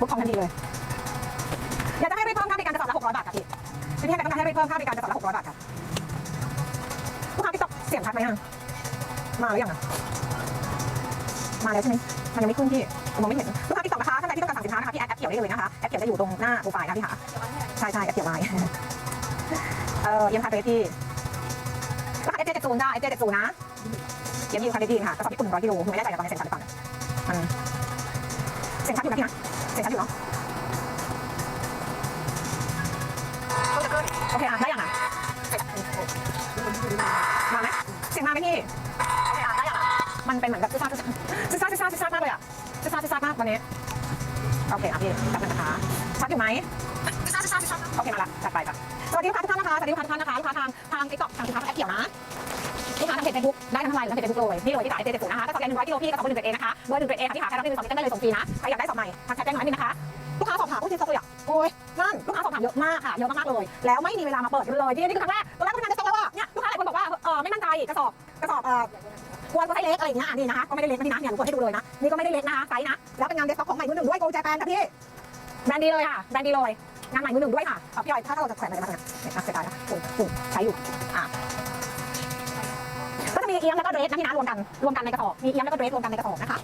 บุ๊กของทันทีเลย อยากจะให้รีบเพิ่มค่าบริการกระสอบละ600บาทค่ะพี่พี่เทพต้องการให้รีบเพิ่มค่าบริการกระสอบละ600บาทค่ะลูกค้าติ๊กต็อกเสียงชัดไหมยังมาหรือยังอะมาแล้วใช่ไหมมันยังไม่ขึ้นพี่ผมมองไม่เห็นลูกค้าติ๊กต็อกนะคะท่านใดที่ต้องการสั่งสินค้านะคะพี่แอดแอปเขียวได้เลยนะคะแอปเขียวจะอยู่ตรงหน้าโปรไฟล์นะพี่ค่ะใช่ใช่แอปเขียวไลน์เออเยี่ยมค่ะเบที่รหัส FJ70 จ้า FJ70 นะเยี่ยมยูค่ะเบที่ค่ะกระสอบญี่ปุ่น100กิโลไม่แน่ใจกับตอนนี้เซ็นชัดหรือเปล่ามันเซ็นชัดอยู่นะพี่นะ เป็นเหมือนแบบซ่าซ่าซ่าซ่าซ่าซ่ามากเลยอะซ่าซ่าซ่ามากวันนี้โอเคอะพี่แป๊บนึงนะคะชัดอยู่ไหมซ่าซ่าซ่าโอเคมาละจัดไปจ้ะสวัสดีลูกค้าทุกท่านนะคะสวัสดีลูกค้าทุกท่านนะคะลูกค้าทางทางติ๊กต็อกทางลูกค้าแอปเขียวนะลูกค้าทางเพจเฟซบุ๊กได้ทั้งไลน์และเพจเฟซบุ๊กเลยนี่เลยที่ขายเจ็ดเจ็ดศูนย์นะคะถ้าสแกนหนึ่งร้อยกิโลพี่ก็สองหนึ่งเจ็ดเอนะคะเบอร์หนึ่งเจ็ดเอค่ะที่ขายแค่รับหนึ่งสองมิเต้นได้เลยส่งฟรีนะใครอยากได้สอบใหม่ทักแชทแจ้งมาหนึ่งนะคะลูกค้าสอบถามผู้ที่สอบตัวอย่างโอ้ยนั่นลูกค้าสอบถามเยอะมากค่ะเยอะมากๆเลย แล้วไม่มีเวลามาเปิดเลยที่นี่คือครั้งแรกตอนแรกพนักงานจะส่งแล้วอะเนี่ยลูกค้าหลายคนบอกว่าเออไม่มั่นใจกระสอบกระสอบเอ่อ กลัวตัวให้เล็กอะไรอย่างเงี้ยอะนี่นะคะก็ไม่ได้เล็กนะพี่นะเนี่ยหนูกดให้ดูเลยนะนี่ก็ไม่ได้เล็กนะคะไซส์นะแล้วเป็นงานเดสก์ท็อปของใหม่มือหนึ่งด้วยโกลแจแปนค่ะพี่แบรนด์ดีเลยค่ะแบรนด์ดีเลยงานใหม่มือหนึ่งด้วยค่ะเอาพี่อ้อยถ้าเราจะแขวนอะไรมาเนี่ยเนี่ยเสียดายนะฝุ่นฝุ่นใช้อยู่อะก็จะมีเอียมแล้วก็เดรสนะพี่นะรวมกันรวมกันในกระสอบมีเอียมแล้วก็เดรสรวมกันในกระสอบนะคะ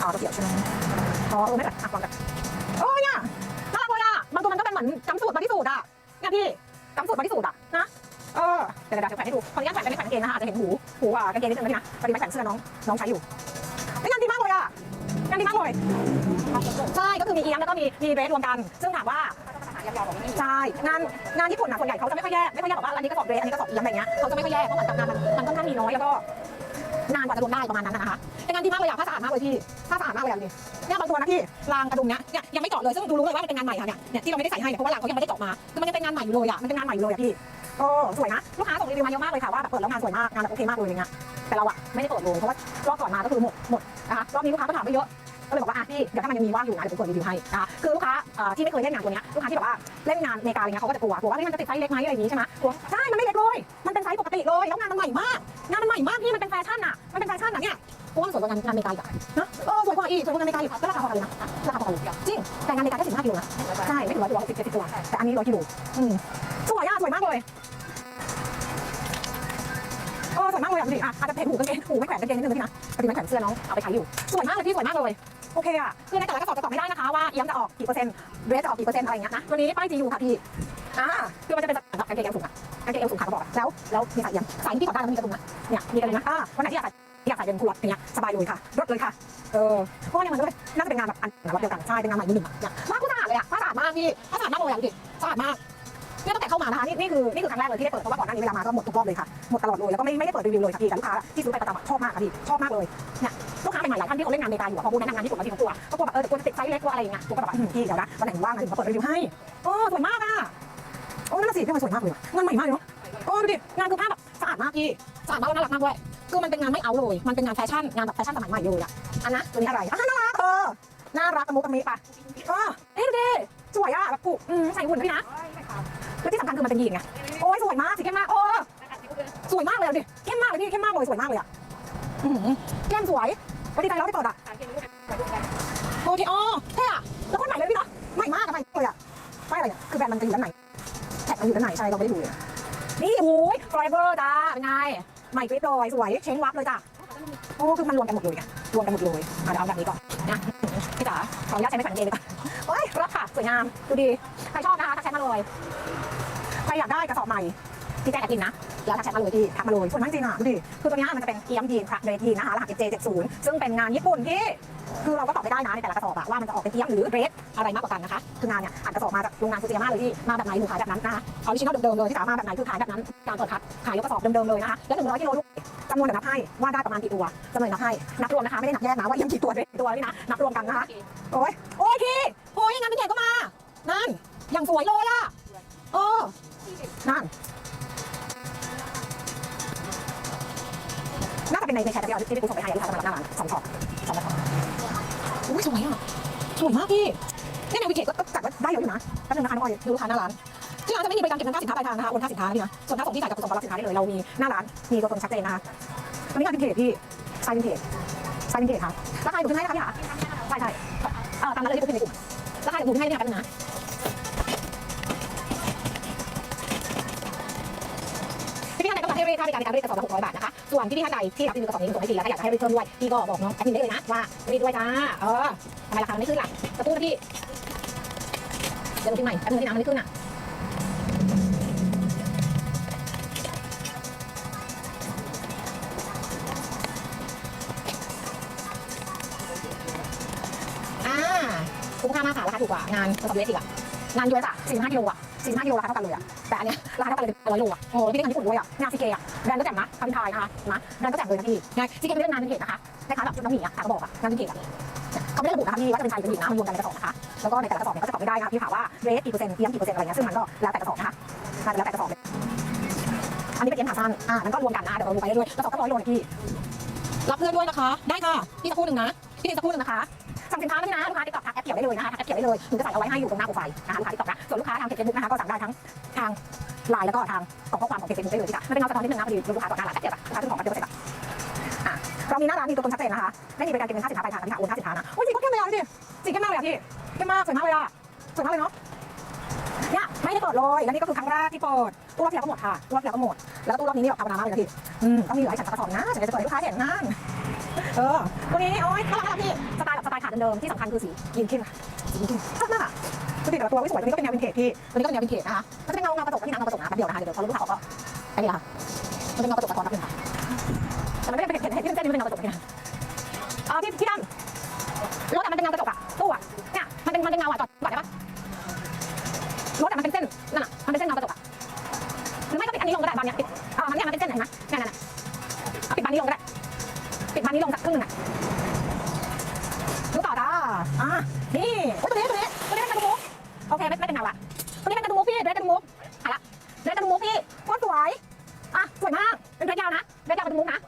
อ๋อตัวเกี่ยวใช่ไหมอ๋อเออไม่เป็นไรอะวางกันโอ้ยเนี่ยน่ารักเลยอะบางตัวมันก็เป็นเหมือนจำสูตรบอดี้สูตรอะเนี่ยพี่จำสูตรบอดี้สูตรอะ นะเออเดี๋ยวเดี๋ยวแขวนให้ดูขอนุญาตแขวนเป็นไม่แขวนกางเกงนะคะอาจจะเห็นหูหูอะกางเกงนิดนึงนะพี่นะพอดีไม่แขวนเสื้อน้องน้องใช้อยู่เป็นงานดีมากเลยอะงานดีมากเลยใช่ก็คือมีเอียมแล้วก็มีมีเรสรวมกัน ซึ่งถามว่าใช่งานงานญี่ปุ่นอะส่วนใหญ่เขาจะไม่ค่อยแยกไม่ค่อยแยกแบบว่าอันนี้ก็สอบเรสอันนี้ก็สอบเอียมอะไรเงี้ยเขาจะไม่ค่อยแยกเพราะเหมือนกับงานมันมันค่อนข้างมีน้อยแล้วก็นานกว่าจะรวมได้ประมาณนั้นนะคะเป็นงานดีมากเลยอะผ้าสะอาดมากเลยพี่ผ้าสะอาดมากเลยอะดูดิเนี่ยบางตัวนะพี่รางกระดุมเนี้ยเนี่ยยังไม่เจาะเลยซึ่งดูรู้เลยว่ามันเป็นงานใหม่ค่ะเนี่ยเนี่ยที่เราไม่ได้ใส่ให้เนี่ยเพราะว่ารางเขายังไม่ได้เจาะมาคือมันยังเป็นงานใหม่อยู่เลยอะมันเป็นงานใหม่อยู่เลยอะพี่ โอ้สวยนะ ลูกค้าส่งรีวิวมาเยอะมากเลยค่ะว่าแบบเปิดแล้วงานสวยมากงานแบบโอเคมากเลยอะไรเงี้ยแต่เราอะไม่ได้เปิดลงเพราะว่ารอบก่อนมาก็คือหมดหมดนะคะรอบนี้ลูกค้าก็ถามไปเยอะก็เลยบอกว่าอะพี่เดี๋ยวถ้ามันยังมีว่างอยู่นะเดี๋ยวผมเปิดรีวิวให้นะคะคือลูกค้าที่ไม่เคยเล่นงานตัวเนี้ยลูกค้าที่แบบว่าเล่นงานเมกาอะไรเงี้ยเขาก็จะกลัวกลัวว่าเฮ้ยมันจะติดไซส์เล็กไหมอะไรอย่างงี้ใช่ไหมกลัวใช่มันไม่เล็กเลยมันเป็นไซส์ปกติเลยแล้วงานมันใหม่มากงานมันใหม่มากพี่มันเป็นแฟชั่นอะมันเป็นแฟชั่นอะเนี่ยเพราะว่ามันสวยกว่างานงานเมกาอีกอะนะเออสวยกว่าอีกสวยกว่างานเมกาอีกก็ราคาพอกันเลยนะราคาพอกันเลยจริงแต่งานเมกาแค่สิบห้ากิโลนะใช่ไม่ถึงร้อยกิโลสิบเจ็ดสิบตัวแต่อันนี้ร้อยกิโลอืม สวยอะสวยมากเลยเออสวยมากเลยอะดูดิอะอาจจะเพนหูกางเกงหูไม่แขวนกางเกงนิดนึงนะพี่นะพอดีมันแขวนเสื้อน้องเอาไปใช้อยู่สวยมากเลยพี่สวยมากเลยโอเคอะคือในแต่ละกระสอบจะตอบไม่ได้นะคะว่าเอี้ยมจะออกกี่เปอร์เซ็นต์เดรสจะออกกี่เปอร์เซ็นต์อะไรอย่างเงี้ยนะตัวนี้ป้ายจีอยู่ค่ะพี่อ่าคือมันจะเป็นสำหรับกางเกงเอวสูงอะกางเกงเอวสูงขาเขาบอกอะแล้วแล้วมีสายเอี้ยมสายที่ถอดได้แล้วมีกระดุมนะเนี่ยมีกันเลยนะอ่าวันไหนที่อยากใส่อยากใส่เป็นคูลอย่างเงี้ยสบายเลยค่ะรถเลยค่ะเออเพราะว่าเนี่ยมันก็เป็นน่าจะเป็นงานแบบอันแบบเดียวกันใช่เป็นงานใหม่มือหนึ่งอะเนี่ยมากกูสะอาดเลยอะสะอาดมากพี่สะอาดมากเลยอะดิสะอาดมาก เนี่ยตั้งแต่เข้ามานะคะนี่นี่คือนี่คือครั้งแรกเลยที่ได้เปิดเพราะว่าก่อนหน้านี้เวลามาก็หมดทุกรอบเลยค่ะหมดตลอดเลยแล้วก็ไม่ไม่ได้เปิดรีวิวเลยค่ะพี่แต่ลูกค้าที่ซื้อไปประจำอะชอบมากค่ะพี่ชอบมากเลยเนี่ยลูกค้าใหม่ๆหลายท่านที่เขาเล่นงานเมกาอยู่อะพอพูแนะนำงานญี่ปุ่นบาที่เขากลัวเขากลัวแบบเออเดี๋ยวกลัวจะติดไซส์เล็กกลัวอะไรอย่างเงี้ยกูก็แบบว่าอืมพี่เดี๋ยวนะวันไหนว่างนะถึงมาเปิดรีวิวให้โอ้สวยมากอะโอ้นั่นนะสิพี่มันสวยมากเลยอะงานใหม่มากเลยเนาะโอ้ดูดิงานคือภาพแบบสะอาดมากพี่สะอาดมากแล้วน่ารักมากด้วยคือมันเป็นงานไม่เอาเลย มันเป็นงานแฟชั่นงานแบบแฟชั่นสมัยใหม่เลยอะอันนะตัวนี้อะไรอะน่ารักเออน่ารักกระมุกกระมิปะเออเฮ้ยดูดิสวยอะแบบผูกอืมใส่หุ่นด้วยนะ แล้วที่สำคัญคือมันเป็นยีนไง โอ้ยสวยมากสีเข้มมาก โอ้สวยมากเลยอะดิ เข้มมากเลยพี่เข้มมากเลยสวยมากเลยอะอืมแก้มสวยวันดีใจแล้วที่เปิดอะโอเคอ๋อเท่อะแล้วคนใหม่เลยพี่เนาะใหม่มากอะใหม่เลยอะป้ายอะไรเนี่ยคือแบรนด์มันจะอยู่ด้านในแท็กมันอยู่ด้านในใช่เราไม่ได้ดูเลย นี่โอ้ย forever จ้าเป็นไง ใหม่กริบเลยสวยเช้งวับเลยจ้ะโอ้คือมันรวมกันหมดเลยไงรวมกันหมดเลยอะเดี๋ยวเอาแบบนี้ก่อนนะพี่จ๋าขออนุญาตใช้ไม่แขวนเกงเลยก่อนโอ้ยรักค่ะสวยงามดูดีใครชอบนะคะทักแชทมาเลย รอยากได้กระสอบใหม่พี่แจ๊คแอดมินนะ แล้วทักแชทมาเลยพี่ทักมาเลยสวยมากจริงอะดูดิ คือตัวนี้มันจะเป็นเอียมยีนพระเดรสยีนนะคะรหัส J70 ซึ่งเป็นงานญี่ปุ่นที่ คือเราก็ตอบไม่ได้นะในแต่ละกระสอบอะว่ามันจะออกเป็นเอียมหรือเดรสอะไรมากกว่ากันนะคะ คืองานเนี่ยอ่านกระสอบมาจากโรงงานฟูจิยาม่าเลยที่ มาแบบไหนหนูขายแบบนั้นนะคะออริจินอลเดิมๆเลยที่สามารถแบบไหนคือขายแบบนั้น การเปิดคัดขายยกกระสอบเดิมๆเลยนะคะแล้วหนึ่งร้อยกิโลลูกจำนวนเดี๋ยวนับให้ว่าได้ประมาณกี่ตัวจำนวนนับให้นับรวมนะคะไม่ได้นับแยกนะว่าเอียมกี่ตัวเดรสกี่ตัวนี่นะนับรวมกันนะคะโอ้ยโอ้ยพี่โอ้ยงานพิเศษก็มานั่นอย่างสวยเลยอะเออ นั่นน่าจะเป็นในในแชทที่เราที่พี่ปูส่งไปให้ลูกค้าจะมารับหน้าร้านสองช็อตสองช็อตอุ้ยสวยอะสวยมากพี่เนี่ยในวิกเกตก็จัดว่าได้เยอะอยู่นะแป๊บนึงนะคะน้องออยดูลูกค้าหน้าร้านที่ร้านจะไม่มีบริการเก็บเงินค่าสินค้าปลายทางนะคะโอนค่าสินค้านะพี่นะส่วนค่าส่งที่จ่ายกับส่งรับสินค้าได้เลยเรามีหน้าร้านมีตัวตนชัดเจนนะคะวันนี้งานวินเทจพี่สไตล์วินเทจสไตล์วินเทจค่ะราคาอยู่ขึ้นให้นะคะพี่ค่ะใช่ใช่เออนั้นเลยที่พูดในกลุ่มราคาเดี๋ยวดูให้เนี่ยแป๊บนึงนะ ใดก็ให้รีดค่าบริการในการรีดกระสอบละ600บาทนะคะ ส่วนพี่ท่านใดที่รับรีวิวกระสอบนี้ส่งให้ดีแล้วถ้าอยากให้รีดเพิ่มด้วยพี่ก็บอกน้องแอดมินได้เลยนะว่ารีดด้วยจ้า เออทำไมราคามันไม่ขึ้นล่ะจะพูดนะพี่เดี๋ยวดูที่ใหม่แป๊บนึงที่น้ำมันไม่ขึ้นอะอ่าคุ้มค่ามากค่ะราคาถูกกว่างานกระสอบเล็กอีกอะงานยูเอสอะ45กิโลอะ 45กิโลราคาเท่ากันเลยอะ แต่อันเนี้ยราคาเท่ากันเลยร้อยโลอะ โอ้โหพี่ได้งานญี่ปุ่นด้วยอะงานซีเกอะ แบรนด์ก็แจ่มนะคำทายนะคะนะแบรนด์ก็แจ่มเลยนะพี่งานซีเกเป็นเรื่องงานวินเทจนะคะคล้ายๆแบบชุดน้องหมีอะขากระบอกอะงานวินเทจอะเขาไม่ได้ระบุนะคะพี่ว่าจะเป็นชายหรือเป็นหญิงนะมันรวมกันในกระสอบนะคะ แล้วก็ในแต่ละกระสอบเนี่ยก็จะตอบไม่ได้นะคะพี่ถามว่าเรสกี่เปอร์เซ็นต์เอียมกี่เปอร์เซ็นต์อะไรเงี้ยซึ่งมันก็แล้วแต่กระสอบนะคะมันแล้วแต่กระสอบเลยอันนี้เป็นเอียมขาสั้นอ่ามันก็รวมกันนะเดี๋ยวเราดูไปเรื่อยๆกระสอบก็ร้อยโลนะพี่รับเพื่อนด้วยนะคะ ได้ค่ะพี่สักครู่หนึ่งนะพี่สักครู่หนึ่งนะคะ สั่งสินค้าได้นะลูกค้าติ๊กต็อกทักแอปเกี่ยวได้เลยนะคะทักแอปเกี่ยวได้เลยหนูจะใส่เอาไว้ให้อยู่ตรงหน้าโปรไฟล์นะคะลูกค้าติ๊กต็อกนะส่วนลูกค้าทางเพจเฟซบุ๊กนะคะก็สั่งได้ทั้งทางไลน์แล้วก็ทางกล่องข้อความของเพจเฟซบุ๊กได้เลยที่ค่ะไม่เป็นเงาสะท้อนนิดนึงนะพอดีลูกค้าก่อนหน้าร้านแอปเดียวอะลูกค้าซื้อของแป๊บเดียวเสร็จอะอะเรามีหน้าร้านมีตัวตนชัดเจนนะคะไม่มีบริการเก็บเงินค่าสินค้าปลายทางค่ะโอนค่าสินค้านะโอ้ยสีก็เข้มเลยอะพี่สีเข้มมากเลยอะพี่เข้มมากสวยมากเลยอะสวยมากเลยเนาะเนี่ยไม่ได้เปิดเลยแล้วนี่ก็คือครั้งแรกที่เปิดตู้รอบที่แล้วก็หมดค่ะตู้รอบที่แล้วก็หมดแล้วตู้รอบนี้นี่แบบธรรมดามากเลยนะพี่อืมต้องมีหลายฉันกระสอบนะฉันจะเปิดให้ลูกค้าเห็นนั่น เออตัวนี้โอ้ยน่ารักมากพี่สไตล์แบบสไตล์ขาดเดิมๆที่สำคัญคือสียีนเข้มค่ะสียีนเข้มชอบมากอะคือสีแต่ละตัวไม่สวยตัวนี้ก็เป็นแนววินเทจพี่ตัวนี้ก็เป็นแนววินเทจนะคะมันจะเป็นเงาเงากระจกที่นางเงากระจกนะแป๊บเดียวนะคะเดี๋ยวพอรู้ลูกค้าก็ไอ้นี่ละมันเป็นเงากระจกสะท้อนแป๊บนึงค่ะแต่มันไม่ได้เป็นเห็นเห็นที่เป็นเส้นนี่เป็นเงากระจกนะอ่าพี่พี่ดำรถแต่มันเป็นเงากระจกอะตู้อะเนี่ยมันเป็นมันเป็นเงาอะจอดจอดได้ปะรถแต่มันเป็นเส้นนั่นอะมันเป็นเส้นเงากระจกอะหรือไม่ก็ปิดอันนี้ลงก็ได้บานเนี้ยปิดอ่ามันเเคไม่ไม่เป็นเงาละตัวนี้เป็นกระดูกพี่เดรสกระดูกหายละเดรสกระดูกพี่โคตรสวยอะสวยมากเป็นเดรสยาวนะเดรสยาวกระดูกนะ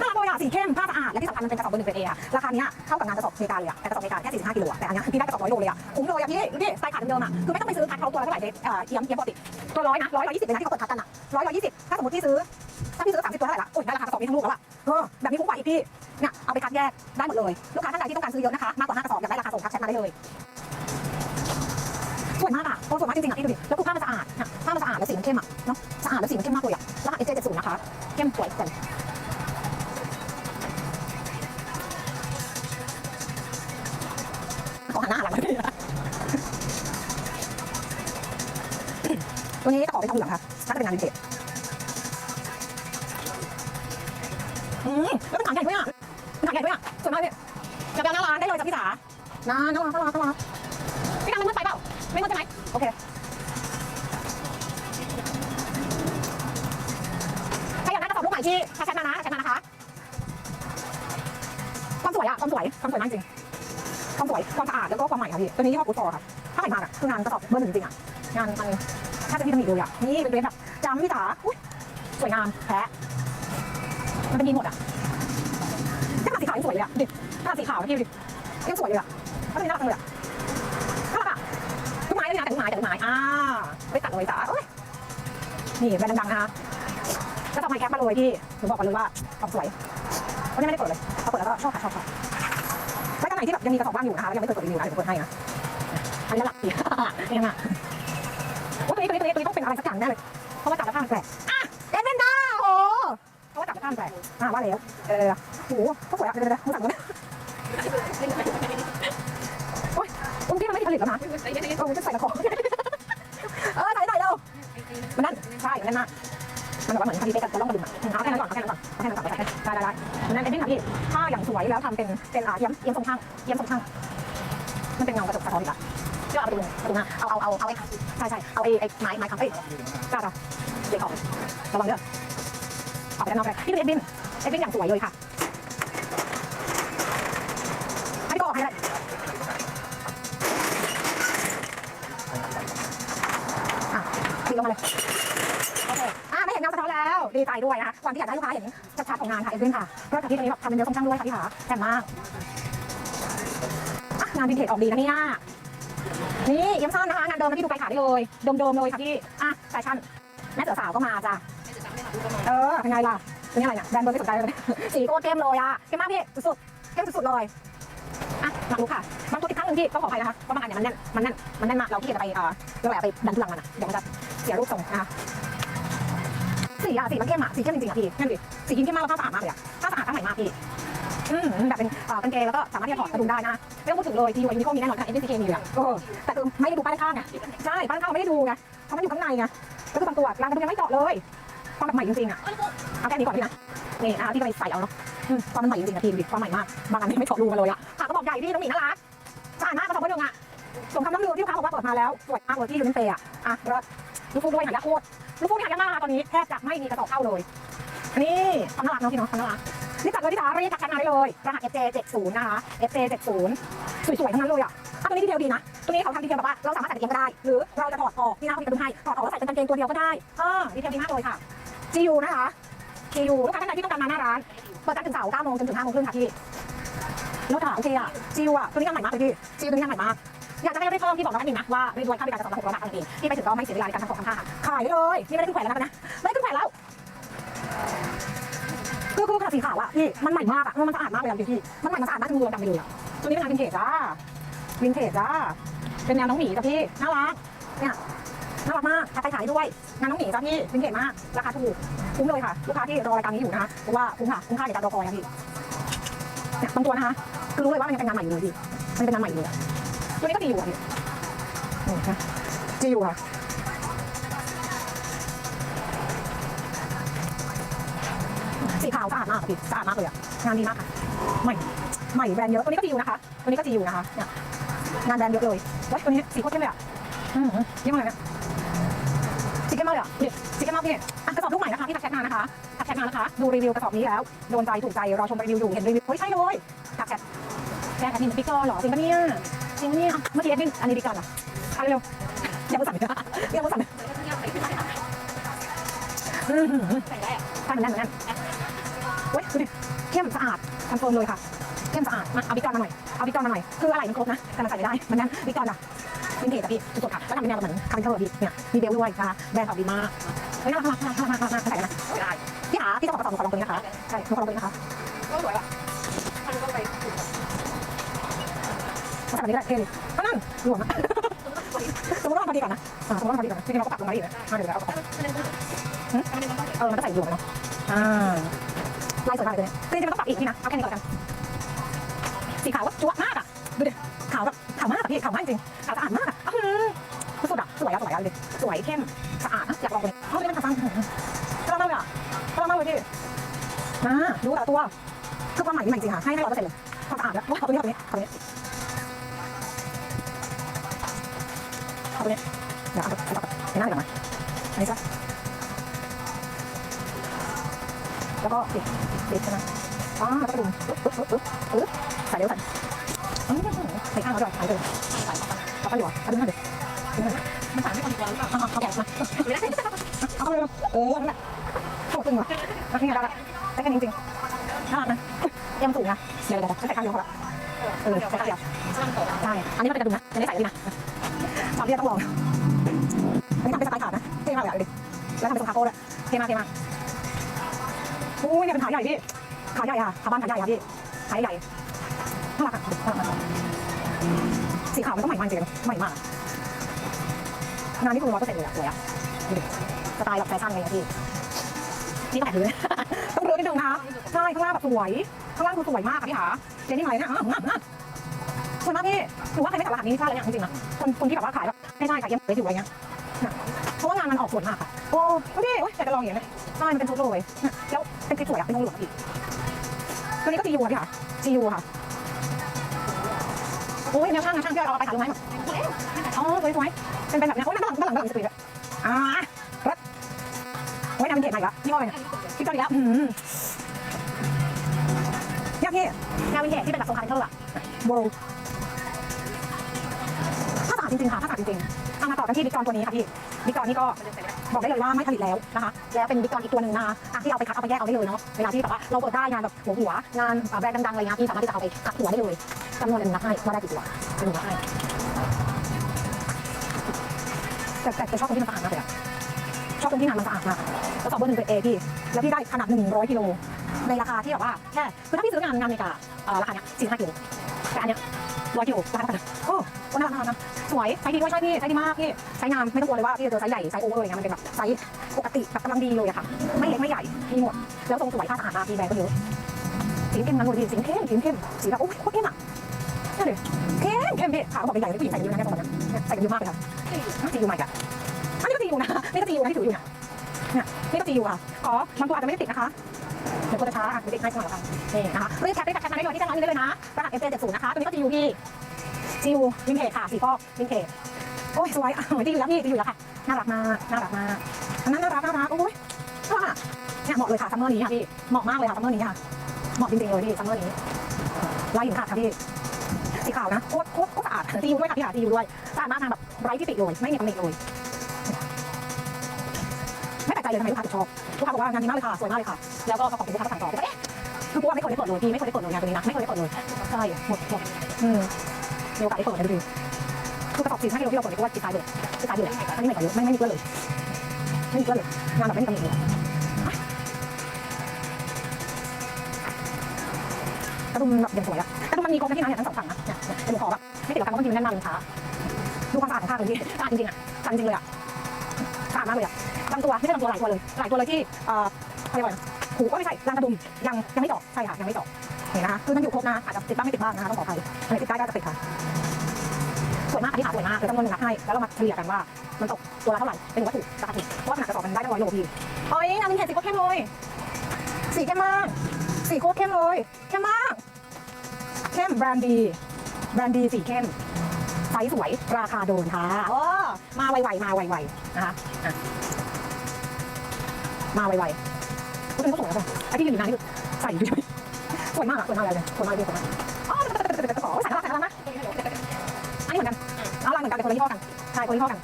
น่ารักเลยอะสีเข้มผ้าสะอาดและที่สำคัญมันเป็นกระสอบเบอร์หนึ่งเป็นเออะราคาเนี้ยเท่ากับงานกระสอบเมกาเลยอะแต่กระสอบเมกาแค่45กิโลอะแต่อันเนี้ยคือพี่ได้กระสอบร้อยโลเลยอะคุ้มเลยอะพี่ดูดิสไตล์ขาดเดิมๆอะคือไม่ต้องไปซื้อคัดเขาตัวละเท่าไหร่เดรสเอ่อเอียมเอียมปกติตัวร้อยนะร้อยร้อยยี่สิบเลยนะที่เขาเปิดคัด หันหน้าหลังเลยตัวนี้จะขอเป็นทองเหลืองค่ะน่าจะเป็นงานวินเทจ งานมันถ้าจะพี่ต้องมีเลยอะ นี่เป็นเดรสแบบจำพี่จ๋าสวยงามแท้มันเป็นยีหมดอะขนาดสีขาวยังสวยเลยอะดิขนาดสีขาวพี่ดิยังสวยเลยอะก็เป็นน่ารักจังเลยอะน่ารักอะทุกไม้เลยนะแต่ทุกไม้แต่ทุกไม้อ่าไม่ตัดเลยจ้าเอ้ยนี่แบรนด์ดังๆนะคะก็ต้องไมแคปมาเลยพี่หนูบอกกันเลยว่าความสวยเพราะนี่ไม่ได้เปิดเลยพอเปิดแล้วก็ชอบค่ะชอบชอบแล้วก็ไหนที่แบบยังมีกระสอบว่างอยู่นะคะแล้วยังไม่เคยเปิดรีวิวนะเดี๋ยวเปิดให้นะอันนี้น่ารักดีนี่นะ นี้ตัวนี้ตัวนี้ตัวนี้ต้องเป็นอะไรสักอย่างแน่เลย เพราะว่าจับแล้วผ้ามันแปลกอะเอเวนด้าโอ้เพราะว่าจับแล้วผ้ามันแปลกอ่าว่าแล้ว เออโอ้โหก็สวยอะเดี๋ยวเดี๋ยวเลยวมึงสั่งกันโอ๊ยอุ้งที่มันไม่ผลิตแล้วนะเออจะใส่กระของเออใส่หน่อยเร็วมันนั่นใช่มันนั่นมากมันแบบว่าเหมือนคาริเบกันจะล่องกระดุมอะเอาแค่นั้นก่อนเอาแค่นั้นก่อนเอาแค่นั้นก่อนได้ได้ได้มันนั่นเป็นค่ะพี่ผ้าอย่างสวยแล้วทำเป็นเป็นอ่าเยี่ยมเยี่ยมทรงช่างเยี่ยมทรงช่างมันเป็นเงากระจกสะท้อนอีกอะเดี๋ยวเอาไปดูประตูหน้าเอาเอาเอาเอาไอ้ใช่ใช่เอาไอ้ไอ้ไม้ไม้คำเอ้ยจ้าจ้าเด็กออกระวังเด้อออกไปด้านนอกเลยพี่ดูเอ็ดบินเอ็ดบินอย่างสวยเลยค่ะให้ก็ออกให้ได้อะตีลงมาเลยโอเคอะไม่เห็นเงาสะท้อนแล้ว ดีใจด้วยนะคะความที่อยากได้ลูกค้าเห็นชัดๆของงานค่ะเอ็นวินค่ะเพราะกับที่ตรงนี้แบบทำเป็นเนื้อค่อนข้างด้วยค่ะพี่ขาแจ่มมากอะงานวินเทจออกดีนะเนี่ย นี่เยี่ยมสั้นนะคะงานเดิมนะพี่ดูไปขาได้เลยเดิมๆเลยค่ะพี่อะแฟชั่นแม่เสือสาวก็มาจ้ะเออเป็นไงล่ะเป็นไงอะไรเนี่ยแบรนด์เบอร์ไม่สนใจเลยสีโคตรเข้มเลยอะเข้มมากพี่สุดๆเข้มสุดๆเลยอะมาดูค่ะบางตัวอีกครั้งหนึ่งพี่ต้องขออภัยนะคะเพราะบางอันเนี่ยมันแน่นมันแน่นมันแน่นมากเราที่จะไปเอ่อเราอะไรไปดันทุลังมันอะเดี๋ยวมันจะเสียรูปทรงนะคะสีอะสีมันเข้มอะสีเข้มจริงๆอะพี่นั่นดิสีเข้มมากแล้วผ้าสะอาดมากเลยอะผ้าสะอาดผ้าใหม่มากพี่ อืมแบบเป็นเอ่อกางเกงแล้วก็สามารถที่จะถอดกระดุมได้นะไม่ต้องพูดถึงเลยที่ยูไอยูนิโคมีแน่นอนค่ะเอ็นดีเคมีอยู่อะเออแต่คือไม่ได้ดูป้ายข้างไงใช่ป้ายข้างเราไม่ได้ดูไงเพราะมันอยู่ข้างในไงก็คือบางตัวรางกระดุมยังไม่เจาะเลยความแบบใหม่จริงๆอะเอาแค่นี้ก่อนพี่นะนี่นะคะที่จะไปใส่เอาเนาะอืมความมันใหม่จริงๆนะทีมดิความใหม่มากบางอันไม่ถอดรูมาเลยอะค่ะก็บอกใหญ่พี่น้องหมีน่ารักสะอาดมากกระสอบเบอร์หนึ่งอะสมคำล่ำลือที่ลูกค้าบอกว่าเปิดมาแล้วสวยมากเลยที่ยูนิเตย์อะอะแล้วลูกฟูกด้วยหายากโคตรลูกฟูกนี่หายากมากตอนนี้แทบจะไม่มีกระสอบเข้าเลยนี่ความน่ารักเนาะพี่เนาะความน่ารัก นี่จัดเลยที่จ๋ารีบทักแชทมาได้เลยรหัส FJ70 นะคะ FJ70 สวยๆทั้งนั้นเลยอะอะตัวนี้ดีเทลดีนะ ตัวนี้เขาทำดีเทลแบบว่าเราสามารถใส่ตะเกงก็ได้ หรือเราจะถอดออกนี่นะเขามีกระดุมให้ถอดออกแล้วใส่เป็นกางเกงตัวเดียวก็ได้เอ่าดีเทลดีมากเลยค่ะ GU นะคะ GU ลูกค้าท่านใดที่ต้องการมาหน้าร้านเปิดจันทร์ถึงเสาร์9โมงจนถึง5โมงครึ่งค่ะพี่รถถามโอเคอะจิวอะตัวนี้งานใหม่มากเลยพี่จิวตัวนี้งานใหม่มากอยากจะให้ได้เพิ่มที่บอกน้องนิดนึงนะว่ารีดวนค่าบริการจะสองร้อยหกร้อยบาทเท่านั้นเองที่ไปถึงก็ไม่เสียเวลาในการทำของทำท่าขายได้เลยนี่ไม่ได้ขึ้นแขวนแล้วนะไม่ได้ขึ้นแขวนแล้ว คือคือขนาดสีขาวอะพี่ มันใหม่มากอะมันสะอาดมากเลยอะพี่ มันใหม่มันสะอาดมากจนมือเราดำไปเลยอะตัวนี้เป็นงานวินเทจจ้าวินเทจจ้า เป็นแนวน้องหมีจ้ะพี่ น่ารัก เนี่ยน่ารักมากถ้าไปขายด้วย งานน้องหมีจ้ะพี่วินเทจมาก ราคาถูก คุ้มเลยค่ะ ลูกค้าที่รอรายการนี้อยู่นะคะเพราะว่าคุ้มค่ะ คุ้มค่าในการรอคอยนะพี่เนี่ยบางตัวนะคะ คือรู้เลยว่ามันยังเป็นงานใหม่อยู่เลยพี่ มันเป็นงานใหม่อยู่เลยอะตัวนี้ก็ดีอยู่อะพี่นี่นะดีอยู่ค่ะาวสะอาดมากอะพี่สะอาดมากเลยอะงานดีมากค่ะใหม่ใหม่แบรนด์เยอะตัวนี้ก็ดีอยู่นะคะตัวนี้ก็ดีอยู่นะคะเนี่ยงานแบรนด์เยอะเลยว้ยตัวนี้สีโคตรเข้มเลยอะอืมเยี่ยมเลยเนี่ยสีเข้มมากเลยอะสีเข้มมากพี่อะกระสอบลูกใหม่นะคะที่ทักแชทมานะคะทักแชทมานะคะ ดูรีวิวกระสอบนี้แล้วโดนใจถูกใจรอชมรีวิวอยู่เห็นรีวิวเฮ้ยใช่เลยทักแชทแกแอดมินบิ๊กกอนเหรอจริงปะเนี่ยจริงปะเนี่ยเมื่อกี้แอดมินอันนี้บิ๊กกอนเหรอเอาเร็วอย่ามือสั่นอย่ามือสั่นอืมใช่มันแน่นมันแน่น เว้ยดูดิเข้มสะอาดคอนเฟิร์มเลยค่ะ เข้มสะอาดมาเอาบิ๊กกอนมาหน่อย เอาบิ๊กกอนมาหน่อย คืออะไรมันครบนะ แต่มันใส่ไม่ได้ มันแน่นบิ๊กกอนอะวินเทจอะพี่สุดๆค่ะแล้วทำเป็นแนวแบบเหมือนคาร์บินเทอร์อะพี่เนี่ยมีเบลด้วยนะคะแบรนด์ออกดีมากเฮ้ยน่ารักน่ารักน่ารักน่ารักน่ารักใส่กันนะได้พี่หาพี่จะบอกกระสอบหนูขอลองตัวนี้นะคะใช่หนูขอลองตัวนี้นะคะก็สวยอะมันก็ไปมาใส่แบบนี้แหละเท่เลยก็นั่นหลวมอะสมมติว่าพอดีก่อนนะสมมติว่าพอดีก่อนนะจริงๆเราก็ปรับลงมาได้อยู่นะมาเดี๋ยวเราเอาออกเออมันก็ใส่หลวมเนาะอ่า ลายสวยมากเลยตัวนี้จริงๆมันต้องปรับอีกนี่นะ เอาแค่นี้ก่อนกัน สีขาวก็จั๊วมากอะ ดูดิขาวแบบขาวมากอะพี่ขาวมากจริงขาวสะอาดมากอะอื้อหือสุดอะสวยอะสวยอะดูดิสวยเข้มสะอาดนะอยากลองเลยเอาตัวนี้มันขาฟังกล้ามากเลยอะกล้ามากเลยพี่มาดูแต่ตัวคือความใหม่นี่ใหม่จริงค่ะให้ให้ร้อยเปอร์เซ็นต์เลยความสะอาดแล้วว้าวเอาตัวนี้เอาตัวนี้เอาตัวนี้ตัวนี้เดี๋ยวเอาเอาเอาเอาหน้าเดี๋ยวมาอันนี้จ้ะแล้วก็ปิ ดปิดใช่ไหมอ๋อแล้วก็ดึงปึ๊บปึ๊บปึ๊บปึ๊บปึ๊บใส่เร็วใส่อืมใส่ข้างเราด้วยใส่เลยใส่เข้าปแล้วก็หยวกเอาดึงให้ดิดึงให้ดิมันสามไม่คนดีกว่าหรือเปล่าเอาเอาเอาแกะมาไม่ได้เอาเข้าไปเลยเออนั่นแหละโคตรตึงว่ะแล้วนี่ไงได้ละได้แค่นี้จริง ค่ะขาบ้านขาใหญ่ค่ะพี่ขาใหญ่น่ารักอะน่ารักอะสีขาวมันต้องใหม่มากจริงๆใหม่มาก งานนี่คือร้อยเปอร์เซ็นต์เลยอะสวยอะดูดิสไตล์แบบแฟชั่นเลยอะพี่นี่ต้องแอบรื้อต้องรื้อนิดนึงนะคะใช่ข้างล่างแบบสวยข้างล่างคือสวยมากค่ะพี่ขาเจนนี่อะไรเนี่ยอะอะอะส่วนมากพี่หนูว่าใครไม่จับรหัสนี้พลาดเลยเนี่ยจริงๆนะคนคนที่แบบว่าขายแบบไม่ใช่ขายเยี่ยมเลยอยู่อะไรเงี้ยเนี่ยเพราะว่างานมันออกสวยมากค่ะโอ้พี่โอ้ยอยากจะลองอย่างเงี้ยใช่มันเป็นชุดเลยเลยแล้วเป็นคลิปสวยอะเป็นทองเหลืองอีก ตัวนี้ก็จียูอะพี่ค่ะจียูค่ะโอ้ยแนวช่างนะช่างที่เราเอาไปขายรู้ไหมอ๋อสวยๆเป็นเป็นแบบนี้โอ้ยด้านหลังด้านหลังด้านหลังสวยเลยอ่ารถโอ้ยแนวเป็นเทปใหม่ละยี่ห้อะไรเนี่ยคลิปเกาหลีแล้วอืมเนี่ยพี่แนววินเทจที่เป็นแบบทรงคาร์เทอร์อะโบรถ้าสะอาดจริงๆค่ะถ้าสะอาดจริงๆเอามาต่อกันที่บิ๊กจอนตัวนี้ค่ะพี่ บิ๊กจอนนี่ก็บอกได้เลยว่าไม่ผลิตแล้วนะคะ แล้วเป็นบิ๊กจอนอีกตัวหนึ่งนะคะอะที่เอาไปคัดเอาไปแยกเอาได้เลยเนาะ เวลาที่แบบว่าเราเปิดได้งานแบบหัวหัวงานแบรนด์ดังๆอะไรเงี้ยพี่สามารถที่จะเอาไปคัดหัวได้เลยจำนวนเลยนับให้ว่าได้กี่ตัวเป็นหนึ่งนับให้แต่แต่แต่ชอบตรงที่มันสะอาดมากเลยอะชอบตรงที่งานมันสะอาดมากกระสอบเบอร์หนึ่งเป็นเอพี่ แล้วพี่ได้ขนาดหนึ่งร้อยกิโลในราคาที่แบบว่าแค่คือถ้าพี่ซื้องานงานเมกาเอ่อราคาเนี้ยสี่ห้ากิโลแต่อันเนี้ย ร้อยกิโลราคาเท่ากันโอ้โหน่ารักน่ารักนะสวยใช้ดีด้วยใช่พี่ใช้ดีมากพี่ใช้งานไม่ต้องกลัวเลยว่าพี่จะเจอไซส์ใหญ่ไซส์โอเวอร์อะไรเงี้ยมันเป็นแบบไซส์ปกติแบบกำลังดีเลยอะค่ะ ไม่เล็กไม่ใหญ่มีหมดแล้วทรงสวยผ้าสะอาดมากพี่แบรนด์ก็เยอะสีเข้มนั้นเลยพี่สีเข้มสีเข้มสีแบบโอ้ยโคตรเข้มอะนี่ดิเข้มเข้มพี่ขาวบอกใหญ่เลยผู้หญิงใส่กันเยอะนะเนี่ตรงนั้นใส่กันเยอะมากเลยค่ะจีอยู่ใหม่อะอันนี้ก็จีอยู่นะนี่ก็จีอยู่นะที่ถืออยู่เนี่ยนี่ก็จียูค่ะขอบางตัวอาจจะไม่ได้ติดนะคะ ดี๋ยวตัวจะช้าอะเดี๋ยวติให้ก่อนแล้วกันนี่นะคะรีบแคปรีบแคปมาได้เลยที่แจ้งร้านนี้ได้เลยนะรหัส f 7 0 นะคะตัวนี้ก็จียูพี่จียูวินเทจค่ะสีฟอกวินเทจโอ้ยสวยอะเหมือนจียูแล้วพี่จียูแล้วค่ะน่ารักมากน่ารักมากอันนั้นน่ารักน่ารักโอ้ยน่ารักเนี่ยเหมาะเลยค่ะซัมเมอร์นี้ค่ะพี่เหมาะมากเลยค่ะซัมเมอร์นี้ค่ะเหมาะจริงๆเลยพี่ซัมเมอร์นี้ลายหินขาดค่ะพี่สีขาวนะโคตรโคตรโคตรสะอาดตีอยู่ด้วยค่ะพี่ค่ะตีอยู่ด้วยสะอาดมากนะแบบไร้ที่ติเลยไม่มีตำหนิเลยไม่แปลกใจเลยทำไมลูกค้าถึงชอบ ลูกค้าบอกว่างานดีมากเลยค่ะสวยมากเลยค่ะ แล้วก็พอของคุณลูกค้าก็สั่งต่อเอ๊ะคือพวกไม่เคยได้เปิดเลยพี่ไม่เคยได้เปิดเลยงานตัวนี้นะไม่เคยได้เปิดเลยใช่หมดหมดอืมมีโอกาสได้เปิดนะดูดิคือกระสอบสี่ห้ากิโลที่เราเปิดเนี่ยเพราะว่าติดตายเลยติดตายเลยอันนี้ไม่ต่อเยอะไม่ไม่มีเพื่อนเลยไม่มีเพื่อนเลยงานแบบไม่มีตำหนิเลยกระดุมแบบยังสวยอะกระดุมมันมีครบนะที่ร้าเนี่ยทั้งสองฝั่งนะเนี่ยเนี่ยเป็นขอแบบไม่ติดหรอกค่ะเพราะบางทีมันแน่นมากเลยช้าดูความสะอาดของผ้าเลยพี่สะอาดจริงๆอะสะอาดจริงเลยอะสะอาดมากเลยอะ บางตัวไม่ใช่บางตัวหลายตัวเลยหลายตัวเลยที่เอ่อเขาเรียกว่าอะไรนะหูก็ไม่ใช่รางกระดุมยังยังไม่เจาะใช่ค่ะยังไม่เจาะเห็นนะคะคือมันอยู่ครบนะอาจจะติดบ้างไม่ติดบ้างนะคะต้องขออภัยอันไหนติดได้ก็จะติดค่ะสวยมากอันนี้ค่ะสวยมากเดี๋ยวจำนวนหนึ่งนับให้แล้วเรามาเฉลี่ยกันว่ามันตกตัวละเท่าไหร่เป็นวัตถุราคาถูกเพราะขนาดกระสอบมันได้ตั้งร้อยโลพี่เอ้ยงานวินเทจสีโคตรเข้มเลยสีเข้มมากสีโคตรเข้มเลยเข้มมากเข้มแบรนด์ดีแบรนด์ดีสีเข้มไซส์สวยราคาโดนค่ะเออมาไวๆมาไวๆนะคะอะ มาไวๆก็เป็นก็สวยแล้วไอ้ที่ยืนอยู่นานนี่คือใส่อยู่ด้วยสวยมากอะสวยมากเลยสวยมากเลยสวยมากอ๋อขอใส่ละใส่ละนะอันนี้เหมือนกันเอาละเหมือนกันแต่คนละยี่ห้อกันใช่คนละยี่ห้อกัน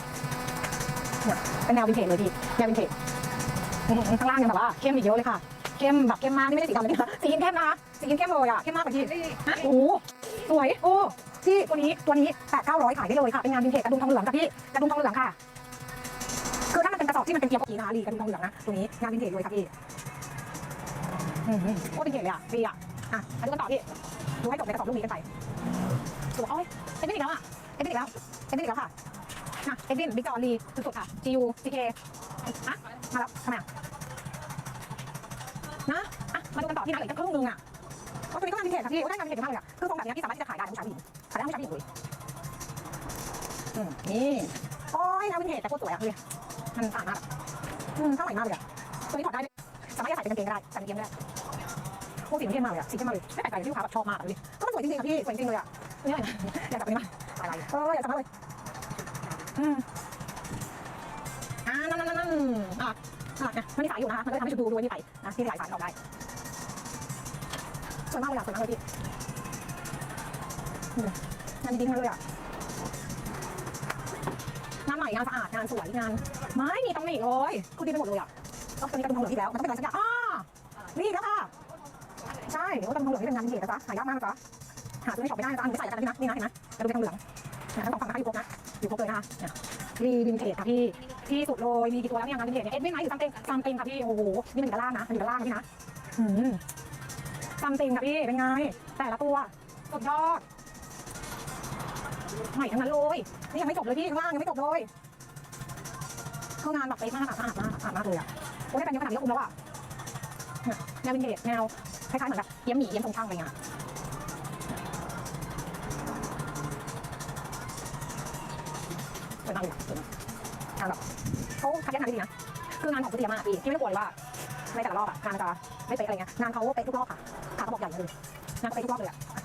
เป็นแนววินเทจเลยพี่แนววินเทจข้างล่างเนี่ยแบบว่าเข้มอีกเยอะเลยค่ะเข้มแบบเข้มมากนี่ไม่ได้สีดำเลยนะสีเข้มนะคะสีเข้มเลยอะเข้มมากกว่าที่โอ้สวยโอ้พี่ตัวนี้ตัวนี้แปดเก้าร้อยขายได้เลยค่ะเป็นงานวินเทจกระดุมทองเหลืองค่ะพี่กระดุมทองเหลืองค่ะ คือถ้ามันเป็น กระสอบที่มันเป็นเกียร์ปกตินะคะรีกระดุมทองเหลืองนะตัวนี้งานวินเทจเลยค่ะพี่อืมโคตรวินเทจเลยอะดีอะอะมาดูกันต่อพี่ดูให้จบในกระสอบลูกนี้กันไปสวยโอ้ยเอ็ดวินอีกแล้วอะเอ็ดวินอีกแล้วเอ็ดวินอีกแล้วค่ะนะเอ็ดวินบิ๊กจอรีสุดๆค่ะ GU CK อะมาแล้วทำไมอะนะอะมาดูกันต่อที่ไหนอีกสักครึ่งนึงอะเพราะตัวนี้ก็งานวินเทจค่ะพี่โอ้ได้งานวินเทจมากเลยอะคือทรงแบบนี้พี่สามารถที่จะขายได้ทั้งผู้ชายผู้หญิงขายได้ทั้งผู้ชายผู้หญิงเลยนี่โอ้ยงานวินเทจแต่โคตรสวยอะคือ มันสะอาดมากอะอืมเข้าใหม่มากเลยอะตัวนี้ถอดได้ด้วยสามารถจะใส่เป็นกางเกงก็ได้ใส่เป็นกางเกงก็ได้โอ้สีมันเข้มมากเลยอะสีเข้มมากเลยไม่แปลกใจที่ลูกค้าแบบชอบมากเลยก็มันสวยจริงๆอะพี่สวยจริงเลยอะนี่อะไรนะอยากจับตัวนี้มากตายเลยเอออยากจับมากเลยอืมอ่านั่นนั่นนั่นอะอะนี่ยมันมีสายอยู่นะคะมันก็ทำให้ชุดดูดูนี่ไปนะที่หลายสายออกได้สวยมากเลยอะสวยมากเลยพี่นี่งานดีๆทั้งนั้นเลยอะ ม่งานสะอาดงานสวยงานไม่มีตำหนิเลยคือดีไปหมดเลยอะก็ตัวนี้กระดุมทองเหลืองอีกแล้วมันต้องเป็นอะไรสักอย่างอ้านี่แล้วค่ะใช่โอ้กระดุมทองเหลืองนี่เป็นงานวินเทจนะจ๊ะหายากมากนะจ๊ะหาซื้อในช็อปไม่ได้นะจ๊ะอันนี้ไม่ใส่แล้วกันนะนี่นะนี่นะเห็นไหมกระดุมทองเหลืองเนี่ยทั้งสองฝั่งนะคะอยู่ครบนะอยู่ครบเลยนะคะนี่ยรีวินเทจค่ะพี่ที่สุดเลยมีกี่ตัวแล้วเนี่ยงานวินเทจเนี่ยเอ็ดวินไหมหรือซัมเต็งซัมเต็งค่ะพี่โอ้โหนี่มันอยู่ด้านล่างนะมันอยู่ด้านล่างนะพี่นะซัมเติงค่ะพี่เป็นไงแต่ละตัวสุดยอด ใหม่ทั้งนั้นเลยนี่ยังไม่จบเลยพี่ข้างล่างยังไม่จบเลยคืองานแบบเป๊ะมากอะสะอาดมากสะอาดมากเลยอะโอ้ยได้เป็นยอะขนาดนี้ก็คุ้มแล้วอะแนววินเทจแนวคล้ายๆเหมือนแบบเยี่ยมหมี่เยี่ยมทรงช่างอะไรเงี้ยสวยมากเลยอะสวยมากงานแบบเขาคัดแยกงานได้ดีนะคืองานของสุติยามาพี่ที่ไม่ต้องกลัวเลยว่าในแต่ละรอบอะงานจะไม่เป๊ะอะไรเงี้ยงานเขาเป๊ะทุกรอบค่ะขาเขาบอกใหญ่เลยงานเขาเป๊ะทุกรอบเลยอะอ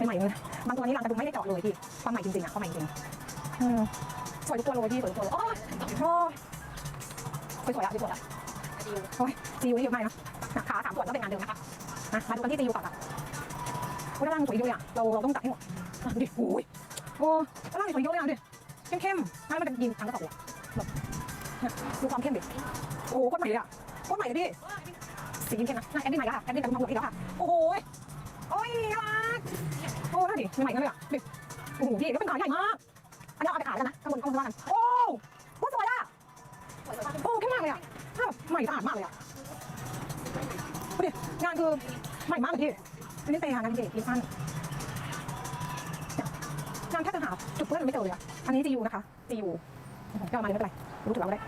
ะใหม่ๆเลย บางตัวนี้รางกระดุมไม่ได้เจาะเลยพี่ความใหม่จริงๆอะความใหม่จริงอืมสวยทุกตัวเลยพี่สวยทุกตัวเลยโอ้ยโอ้ยสวยๆอะสวยๆอะโอ้ยซีอูนี่เยอะมากนะนะขาสามส่วนก็เป็นงานเดิมนะคะนะมาดูกันที่ซีอูก่อนอะโอ้ยด้านล่างสวยด้วยอะเราเราต้องจัดให้หมดอะดูดิโอ้ยโอ้ด้านล่างสวยเยอะเลยอะดูดิเข้มๆนั่นมันเป็นยีนทั้งกระสอบเลยอะแบบเนี่ยดูความเข้มดิโอ้โหโคตรใหม่เลยอะโคตรใหม่เลยพี่สีเข้มๆนะน่าแอดดี้ใหม่แล้วค่ะแอดดี้กับคุณทองเหลืองอีกแล้วค่ะโอ้โหย โอ้ยน่ารักโอ้น่าดิใหม่ๆกันเลยอะดิโอ้โหพี่ก็เป็นขาใหญ่มากอันนี้เอาไปขายกันนะข้างบนข้างบนว่ากันโอ้โคตรสวยอะโอ้เข้มมากเลยอะอ้าใหม่สะอาดมากเลยอะดูดิงานคือใหม่มากเลยพี่อันนี้เตะงานเด็กอีสั้นเนี่ยงานแทบจะหาจุดเพื่อนไม่เจอเลยอะอันนี้ GU นะคะ GU ก็เอามาเลยไม่เป็นไรรู้ถูกแล้วก็ได้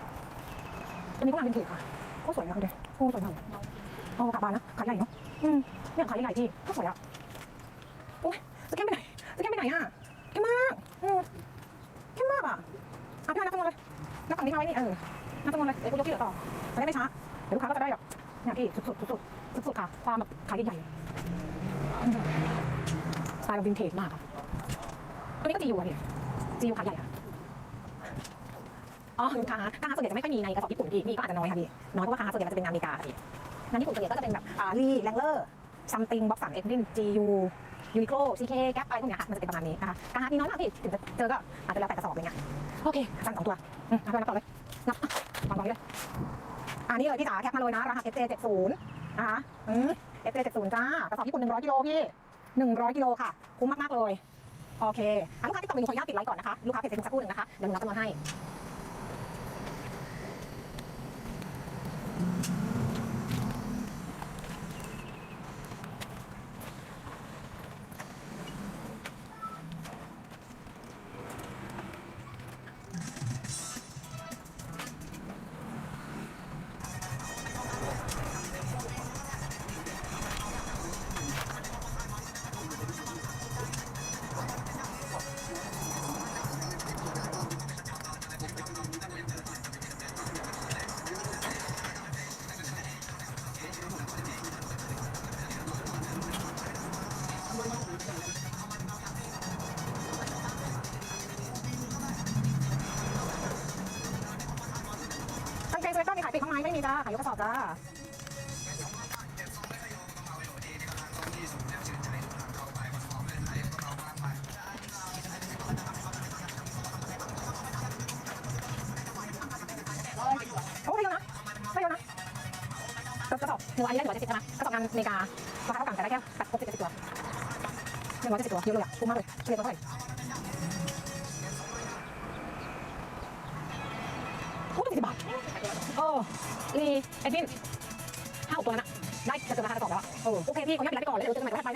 อันนี้ก็งานเป็นเทจค่ะโคตรสวยนะคุณเด็กโคตรสวยมากโอ้ขาบ้านนะขาใหญ่เนาะ อืมเนี่ยขาใหญ่ๆพี่โคตรสวยอะโอ้ยจะเข้มไปไหนจะเข้มไปไหนอะเข้มมากอืมเข้มมากอะอะพี่นับจำนวนเลยนับฝั่งนี้มาไว้นี่เออนับจำนวนเลยเดี๋ยวกูยกที่เหลือต่อจะได้ไม่ช้าเดี๋ยวลูกค้าก็จะได้แบบเนี่ยพี่สุดๆสุดๆสุดๆค่ะความแบบขายใหญ่ๆสไตล์แบบวินเทจมากอะตัวนี้ก็จีอยู่อะพี่จีอยู่ขายใหญ่อะอ๋อลูกค้าการส่วนใหญ่จะไม่ค่อยมีในกระสอบญี่ปุ่นพี่มีก็อาจจะน้อยค่ะพี่น้อยเพราะว่าค้าส่วนใหญ่มันจะเป็นงานอเมริกาค่ะพี่ งานญี่ปุ่นส่วนใหญ่ก็จะเป็นแบบอ่าลีแรงเลอร์ซัมติงบ็อกสันเอ็กซ์ดินจียูยูนิโคลซีเคแก๊ปอะไรพวกเนี้ยค่ะมันจะเป็นประมาณนี้นะคะการหามีน้อยมากพี่ถึงจะเจอก็อาจจะแล้วแต่กระสอบอะไรเงี้ยโอเคสั่งสองตัวอืมเอาไปนับต่อเลยนับวางตรงนี้เลยอันนี้เลยพี่จ๋าแคปมาเลยนะรหัส FJ70 นะคะอืม FJ70 จ้ากระสอบญี่ปุ่น100กิโลพี่100กิโลค่ะคุ้มมากๆเลยโอเคอะลูกค้าที่ต่อไปหนูขออนุญาตปิดไลฟ์ก่อนนะคะลูกค้าเพจเฟซบุ๊กสักครู่หนึ่งนะคะเดี๋ยวหนูนับจำนวนให้ ไม่มีจ้าขายยกกระสอบจ้าโอ้ยเยอะนะไม่เยอะนะกระสอบหนึ่งร้อยยี่สิบเจ็ดใช่ไหมกระสอบงานอเมริการาคาเท่ากันแต่ได้แค่แบบครบสิบเจ็ดตัวหนึ่งร้อยเจ็ดสิบตัวเยอะเลยอะคุ้มมากเลยเฉลี่ยตัวเท่าไหร่โอ้ ตัวสิบบาทโอ้ลีเอ็ดวินห้าหกตัวนั้นอะได้จะเจอราคากระสอบแล้วอะโอเคพี่ขออนุญาตปิดไลฟ์ไปก่อนแล้วเดี๋ยวเจอกันใหม่วันถัดไป